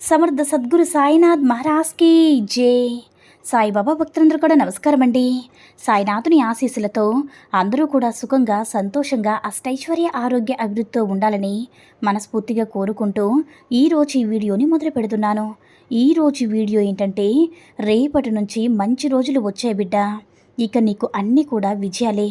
సమర్థ సద్గురు సాయినాథ్ మహారాజ్కి జే. సాయిబాబా భక్తులందరూ కూడా నమస్కారం అండి సాయినాథుని ఆశీస్సులతో అందరూ కూడా సుఖంగా సంతోషంగా అష్టైశ్వర్య ఆరోగ్య అభివృద్ధితో ఉండాలని మనస్ఫూర్తిగా కోరుకుంటూ ఈరోజు ఈ వీడియోని మొదలు పెడుతున్నాను. ఈరోజు వీడియో ఏంటంటే రేపటి నుంచి మంచి రోజులు వచ్చాయి బిడ్డ. ఇక నీకు అన్నీ కూడా విజయాలే.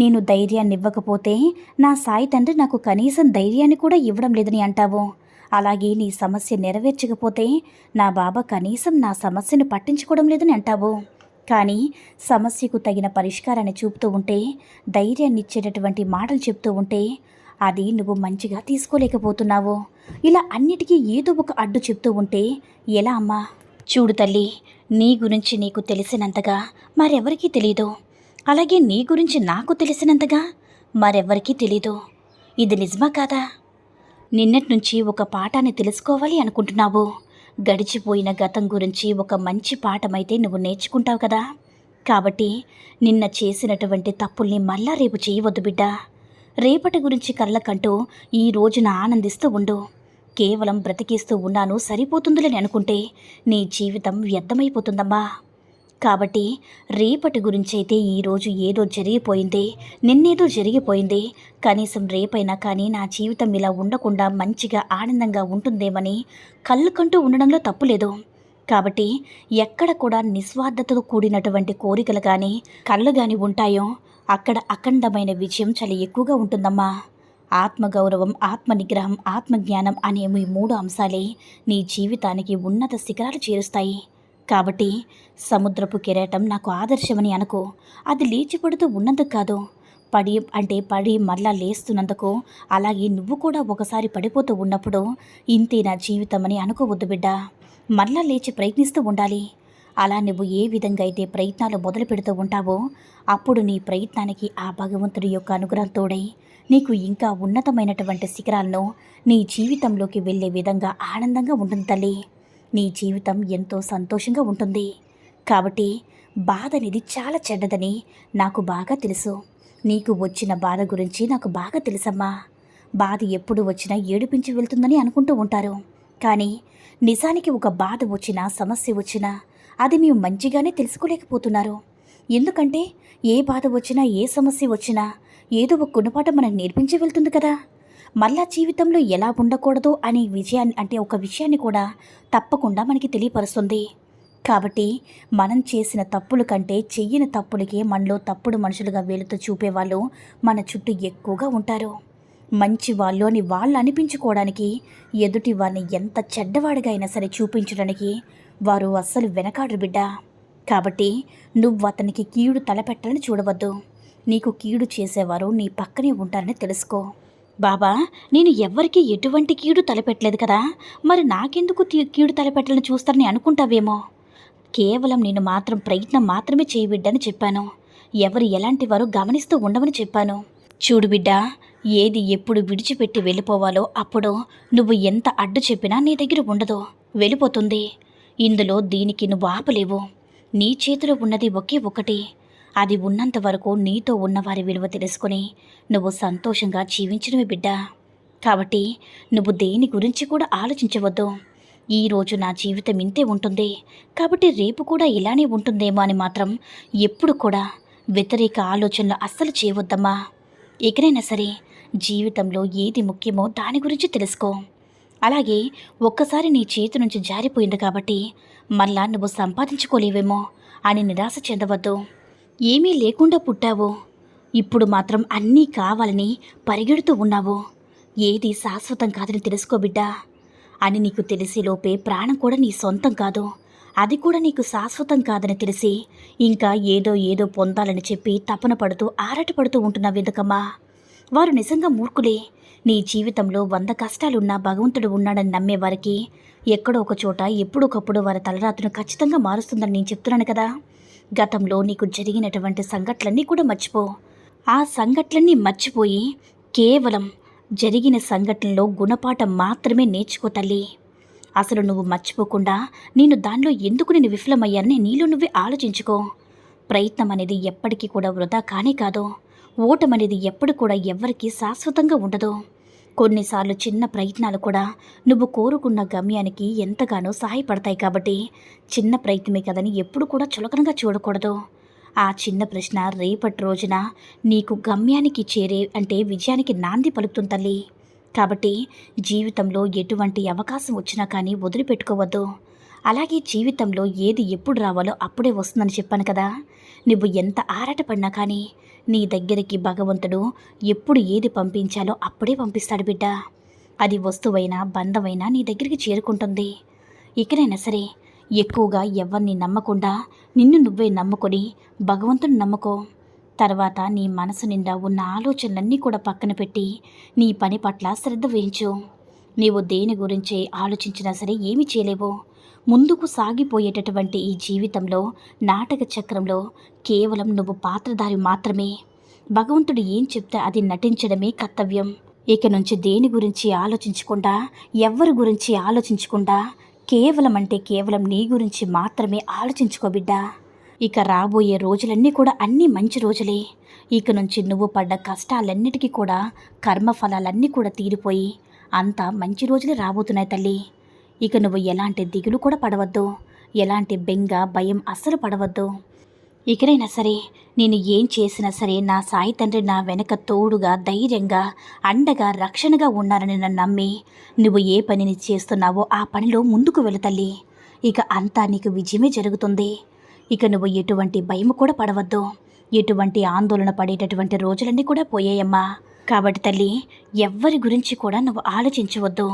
నేను ధైర్యాన్ని ఇవ్వకపోతే నా సాయి తండ్రి నాకు కనీసం ధైర్యాన్ని కూడా ఇవ్వడం లేదని అంటావు. అలాగే నీ సమస్య నెరవేర్చకపోతే నా బాబా కనీసం నా సమస్యను పట్టించుకోవడం లేదని అంటావు. కానీ సమస్యకు తగిన పరిష్కారాన్ని చూపుతూ ఉంటే ధైర్యాన్ని ఇచ్చేటటువంటి మాటలు చెప్తూ ఉంటే అది నువ్వు మంచిగా తీసుకోలేకపోతున్నావు. ఇలా అన్నిటికీ ఏదో ఒక అడ్డు చెప్తూ ఉంటే ఎలా అమ్మా? చూడు తల్లి నీ గురించి నీకు తెలిసినంతగా మరెవరికీ తెలీదు. అలాగే నీ గురించి నాకు తెలిసినంతగా మరెవ్వరికీ తెలీదు. ఇది నిజమా కాదా? నిన్నటి నుంచి ఒక పాఠాన్ని తెలుసుకోవాలి అనుకుంటున్నావు. గడిచిపోయిన గతం గురించి ఒక మంచి పాఠమైతే నువ్వు నేర్చుకుంటావు కదా. కాబట్టి నిన్న చేసినటువంటి తప్పుల్ని మళ్ళా రేపు చేయవద్దు బిడ్డ. రేపటి గురించి కళ్ళకంటూ ఈ రోజున ఆనందిస్తూ ఉండు. కేవలం బ్రతికిస్తూ ఉన్నాను సరిపోతుందిలని అనుకుంటే నీ జీవితం వ్యర్థమైపోతుందమ్మా. కాబట్టి రేపటి గురించి అయితే ఈరోజు ఏదో జరిగిపోయింది నిన్నేదో జరిగిపోయింది. కనీసం రేపైనా కానీ నా జీవితం ఇలా ఉండకుండా మంచిగా ఆనందంగా ఉంటుందేమని కళ్ళు కంటూ ఉండడంలో తప్పులేదు. కాబట్టి ఎక్కడ కూడా నిస్వార్థతతో కూడినటువంటి కోరికలు కానీ కళ్ళు కానీ ఉంటాయో అక్కడ అఖండమైన విజయం చాలా ఎక్కువగా ఉంటుందమ్మా. ఆత్మగౌరవం ఆత్మనిగ్రహం ఆత్మజ్ఞానం అనే ఈ మూడు అంశాలే నీ జీవితానికి ఉన్నత శిఖరాలు చేరుస్తాయి. కాబట్టి సముద్రపు కిరీటం నాకు ఆదర్శమని అనుకో. అది లేచిపడుతూ ఉన్నందుకు కాదు. పడి అంటే పడి మరలా లేస్తున్నందుకు అలాగే నువ్వు కూడా ఒకసారి పడిపోతూ ఉన్నప్పుడు ఇంతే నా జీవితం అని అనుకోవద్దు బిడ్డ. మరలా లేచి ప్రయత్నిస్తూ ఉండాలి. అలా నువ్వు ఏ విధంగా అయితే ప్రయత్నాలు మొదలు పెడుతూ ఉంటావో అప్పుడు నీ ప్రయత్నానికి ఆ భగవంతుడి యొక్క అనుగ్రహం తోడై నీకు ఇంకా ఉన్నతమైనటువంటి శిఖరాలను నీ జీవితంలోకి వెళ్ళే విధంగా ఆనందంగా ఉంటుంది తల్లి. నీ జీవితం ఎంతో సంతోషంగా ఉంటుంది. కాబట్టి బాధ అనేది చాలా చెడ్డదని నాకు బాగా తెలుసు. నీకు వచ్చిన బాధ గురించి నాకు బాగా తెలుసమ్మా. బాధ ఎప్పుడు వచ్చినా ఏడిపించి వెళ్తుందని అనుకుంటూ ఉంటారు. కానీ నిజానికి ఒక బాధ వచ్చినా సమస్య వచ్చినా అది మేము మంచిగానే తెలుసుకోలేకపోతున్నారు. ఎందుకంటే ఏ బాధ వచ్చినా ఏ సమస్య వచ్చినా ఏదో ఒక గుణపాఠం మనకు నేర్పించి వెళ్తుంది కదా. మళ్ళా జీవితంలో ఎలా ఉండకూడదు అనే విజయాన్ని అంటే ఒక విషయాన్ని కూడా తప్పకుండా మనకి తెలియపరుస్తుంది. కాబట్టి మనం చేసిన తప్పుల కంటే చెయ్యని తప్పులకే మనలో తప్పుడు మనుషులుగా వేలుతో చూపేవాళ్ళు మన చుట్టూ ఎక్కువగా ఉంటారు. మంచి వాళ్ళు అని వాళ్ళు అనిపించుకోవడానికి ఎదుటి వారిని ఎంత చెడ్డవాడిగా అయినా సరే చూపించడానికి వారు అస్సలు వెనకాడరు బిడ్డ. కాబట్టి నువ్వు అతనికి కీడు తలపెట్టాలని చూడవద్దు. నీకు కీడు చేసేవారు నీ పక్కనే ఉంటారని తెలుసుకో. బాబా నేను ఎవ్వరికీ ఎటువంటి కీడు తలపెట్టలేదు కదా. మరి నాకెందుకు తీ- కీడు తలపెట్టాలని చూస్తారని అనుకుంటావేమో? కేవలం నేను మాత్రం ప్రయత్నం మాత్రమే చేయబిడ్డని చెప్పాను. ఎవరు ఎలాంటి వారు గమనిస్తూ ఉండమని చెప్పాను. చూడు బిడ్డ ఏది ఎప్పుడు విడిచిపెట్టి వెళ్ళిపోవాలో అప్పుడు నువ్వు ఎంత అడ్డు చెప్పినా నీ దగ్గర ఉండదు. వెళ్ళిపోతుంది. ఇందులో దీనికి నువ్వు ఆపలేవు. నీ చేతిలో ఉన్నది ఒకే ఒకటి. అది ఉన్నంత వరకు నీతో ఉన్నవారి విలువ తెలుసుకుని నువ్వు సంతోషంగా జీవించడమే బిడ్డ. కాబట్టి నువ్వు దేని గురించి కూడా ఆలోచించవద్దు. ఈరోజు నా జీవితం ఇంతే ఉంటుంది. కాబట్టి రేపు కూడా ఇలానే ఉంటుందేమో అని మాత్రం ఎప్పుడు కూడా వ్యతిరేక ఆలోచనలు అస్సలు చేయవద్దమ్మా. ఎక్కడైనా సరే జీవితంలో ఏది ముఖ్యమో దాని గురించి తెలుసుకో. అలాగే ఒక్కసారి నీ చేతి నుంచి జారిపోయింది కాబట్టి మళ్ళా నువ్వు సంపాదించుకోలేవేమో అని నిరాశ చెందవద్దు. ఏమీ లేకుండా పుట్టావు? ఇప్పుడు మాత్రం అన్నీ కావాలని పరిగెడుతూ ఉన్నావు? ఏది శాశ్వతం కాదని తెలుసుకో బిడ్డా. అని నీకు తెలిసేలోపే ప్రాణం కూడా నీ సొంతం కాదు. అది కూడా నీకు శాశ్వతం కాదని తెలిసి ఇంకా ఏదో ఏదో పొందాలని చెప్పి తపన పడుతూ ఆరాటపడుతూ ఉంటున్నావు ఎందుకమ్మా? వారు నిజంగా మూర్ఖులే. నీ జీవితంలో వంద కష్టాలున్నా భగవంతుడు ఉన్నాడని నమ్మే వారికి ఎక్కడో ఒక చోట ఎప్పుడొకప్పుడు వారి తలరాత్రును ఖచ్చితంగా మారుస్తుందని నేను చెప్తున్నాను కదా. గతంలో నీకు జరిగినటువంటి సంఘటనలన్నీ కూడా మర్చిపో. ఆ సంఘటనలన్నీ మర్చిపోయి కేవలం జరిగిన సంఘటనలో గుణపాఠం మాత్రమే నేర్చుకో తల్లి. అసలు నువ్వు మర్చిపోకుండా నేను దానిలో ఎందుకు నేను విఫలమయ్యానని నీలో నువ్వే ఆలోచించుకో. ప్రయత్నం అనేది ఎప్పటికీ కూడా వృధా కానే కాదు. ఓటం అనేది ఎప్పుడు కూడా ఎవ్వరికీ శాశ్వతంగా ఉండదు. కొన్నిసార్లు చిన్న ప్రయత్నాలు కూడా నువ్వు కోరుకున్న గమ్యానికి ఎంతగానో సహాయపడతాయి కాబట్టి చిన్న ప్రయత్నమే కదని ఎప్పుడు కూడా చులకనగా చూడకూడదు. ఆ చిన్న ప్రశ్న రేపటి రోజున నీకు గమ్యానికి చేరే అంటే విజయానికి నాంది పలుకుతుంది తల్లి. కాబట్టి జీవితంలో ఎటువంటి అవకాశం వచ్చినా కానీ వదిలిపెట్టుకోవద్దు. అలాగే జీవితంలో ఏది ఎప్పుడు రావాలో అప్పుడే వస్తుందని చెప్పాను కదా. నువ్వు ఎంత ఆరాటపడినా కానీ నీ దగ్గరికి భగవంతుడు ఎప్పుడు ఏది పంపించాలో అప్పుడే పంపిస్తాడు బిడ్డ. అది వస్తువైనా బంధమైనా నీ దగ్గరికి చేరుకుంటుంది. ఇకనైనా సరే ఎక్కువగా ఎవరిని నమ్మకుండా నిన్ను నువ్వే నమ్ముకొని భగవంతుని నమ్ముకో. తర్వాత నీ మనసు నిండా ఉన్న ఆలోచనలన్నీ కూడా పక్కన పెట్టి నీ పని పట్ల శ్రద్ధ వహించు. నీవు దేని గురించి ఆలోచించినా సరే ఏమీ చేయలేవు. ముందుకు సాగిపోయేటటువంటి ఈ జీవితంలో నాటక చక్రంలో కేవలం నువ్వు పాత్రధారి మాత్రమే. భగవంతుడు ఏం చెప్తే అది నటించడమే కర్తవ్యం. ఇక నుంచి దేని గురించి ఆలోచించకుండా ఎవ్వరి గురించి ఆలోచించకుండా కేవలం అంటే కేవలం నీ గురించి మాత్రమే ఆలోచించుకో బిడ్డా. ఇక రాబోయే రోజులన్నీ కూడా అన్నీ మంచి రోజులే. ఇక నుంచి నువ్వు పడ్డ కష్టాలన్నిటికీ కూడా కర్మఫలాలన్నీ కూడా తీరిపోయి అంతా మంచి రోజులే రాబోతున్నాయి తల్లి. ఇక నువ్వు ఎలాంటి దిగులు కూడా పడవద్దు. ఎలాంటి బెంగ భయం అస్సలు పడవద్దు. ఇకనైనా సరే నేను ఏం చేసినా సరే నా సాయి తండ్రి నా వెనక తోడుగా ధైర్యంగా అండగా రక్షణగా ఉన్నారని నన్ను నమ్మి నువ్వు ఏ పనిని చేస్తున్నావో ఆ పనిలో ముందుకు వెళుతల్లి ఇక అంతా నీకు విజయమే జరుగుతుంది. ఇక నువ్వు ఎటువంటి భయం కూడా పడవద్దు. ఎటువంటి ఆందోళన పడేటటువంటి రోజులన్నీ కూడా పోయాయమ్మా. కాబట్టి తల్లి ఎవ్వరి గురించి కూడా నువ్వు ఆలోచించవద్దు.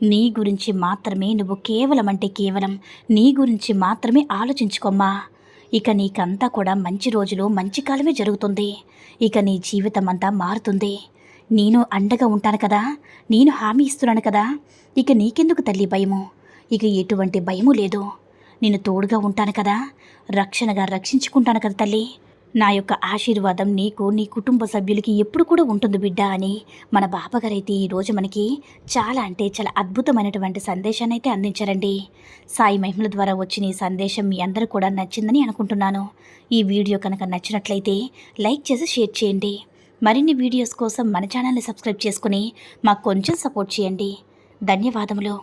నీ గురించి మాత్రమే నువ్వు కేవలం అంటే కేవలం నీ గురించి మాత్రమే ఆలోచించుకోమ్మా. ఇక నీకంతా కూడా మంచి రోజులు మంచి కాలమే జరుగుతుంది. ఇక నీ జీవితం అంతా మారుతుంది. నేను అండగా ఉంటాను కదా నేను హామీ ఇస్తున్నాను కదా ఇక నీకెందుకు తల్లి భయము? ఇక ఎటువంటి భయము లేదు. నేను తోడుగా ఉంటాను కదా రక్షణగా రక్షించుకుంటాను కదా తల్లి. నా యొక్క ఆశీర్వాదం నీకు నీ కుటుంబ సభ్యులకి ఎప్పుడు కూడా ఉంటుంది బిడ్డ అని మన బాబాగారైతే ఈరోజు మనకి చాలా అంటే చాలా అద్భుతమైనటువంటి సందేశాన్ని అయితే అందించారండి. సాయి మహిమల ద్వారా వచ్చిన ఈ సందేశం మీ అందరూ కూడా నచ్చిందని అనుకుంటున్నాను. ఈ వీడియో కనుక నచ్చినట్లయితే లైక్ చేసి షేర్ చేయండి. మరిన్ని వీడియోస్ కోసం మన ఛానల్ని సబ్స్క్రైబ్ చేసుకుని మాకు కొంచెం సపోర్ట్ చేయండి. ధన్యవాదములు.